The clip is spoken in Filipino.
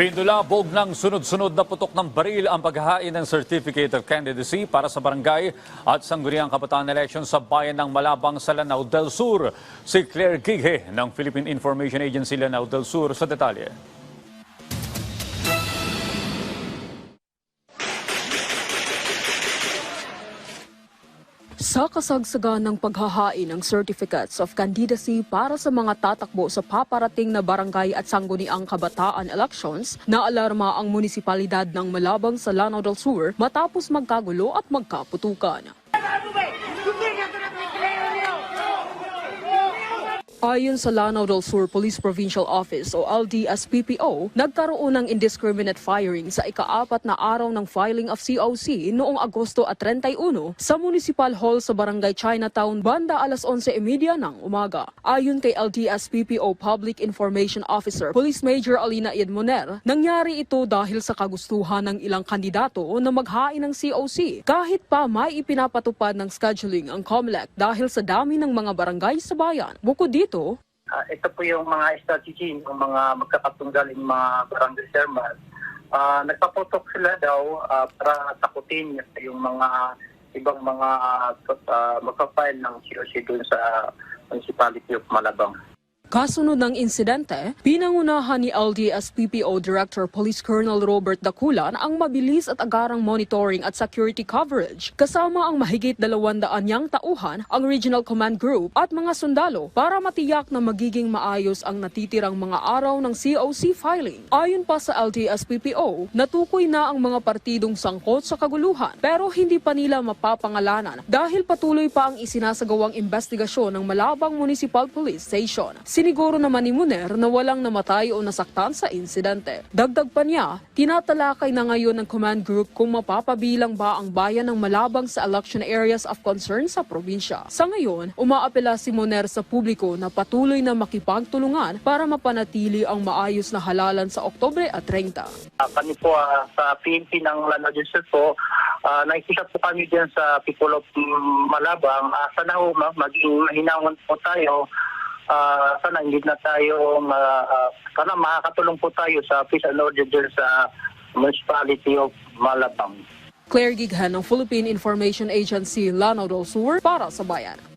Binulabog ng sunod-sunod na putok ng baril ang paghahain ng Certificate of Candidacy para sa barangay at sangguniang kabataan election sa bayan ng Malabang sa Lanao del Sur. Si Claire Gighe ng Philippine Information Agency Lanao del Sur sa detalye. Sa kasagsagan ng paghahain ng certificates of candidacy para sa mga tatakbo sa paparating na barangay at sangguniang kabataan elections, naalarma ang munisipalidad ng Malabang sa Lanao del Sur matapos magkagulo at magkaputukan. Ayon sa Lanao del Sur Police Provincial Office o LDSPPO, nagkaroon ng indiscriminate firing sa ikaapat na araw ng filing of COC noong Agosto at 31 sa Municipal Hall sa Barangay Chinatown banda alas 11.30 ng umaga. Ayon kay LDSPPO Public Information Officer Police Major Alina Edmoner, nangyari ito dahil sa kagustuhan ng ilang kandidato na maghain ng COC kahit pa may ipinapatupad ng scheduling ang COMELEC dahil sa dami ng mga barangay sa bayan. Bukod dito, Ah, ito po yung mga strategy ng mga magkakatunggaling mga barangay chairman. Ah, nagpapotok sila daw ah, para takutin yung mga ibang mga uh, magpa-file ng COC doon sa Municipality of Malabang. Kasunod ng insidente, pinangunahan ni LDSPPO Director Police Colonel Robert Daculan ang mabilis at agarang monitoring at security coverage kasama ang mahigit dalawang daan niyang tauhan, ang Regional Command Group at mga sundalo para matiyak na magiging maayos ang natitirang mga araw ng COC filing. Ayon pa sa LDSPPO, natukoy na ang mga partidong sangkot sa kaguluhan pero hindi pa nila mapapangalanan dahil patuloy pa ang isinasagawang investigasyon ng Malabang Municipal Police Station. Siniguro naman ni Muner na walang namatay o nasaktan sa insidente. Dagdag pa niya, tinatalakay na ngayon ng command group kung mapapabilang ba ang bayan ng Malabang sa election areas of concern sa probinsya. Sa ngayon, umaapela si Muner sa publiko na patuloy na makipagtulungan para mapanatili ang maayos na halalan sa Oktobre at 30. Uh, kami po ah, sa PNP ng Lanao po, uh, naikisa po kami dyan sa People of mm, Malabang. Uh, sana ho, ma- maging mahinangan po tayo. Ah, sana hindi na tayo, ma- ah, sana makakatulong po tayo sa peace and order sa Municipality of Malabang. Claire Gighan ng Philippine Information Agency Lanao del Sur para sa bayan.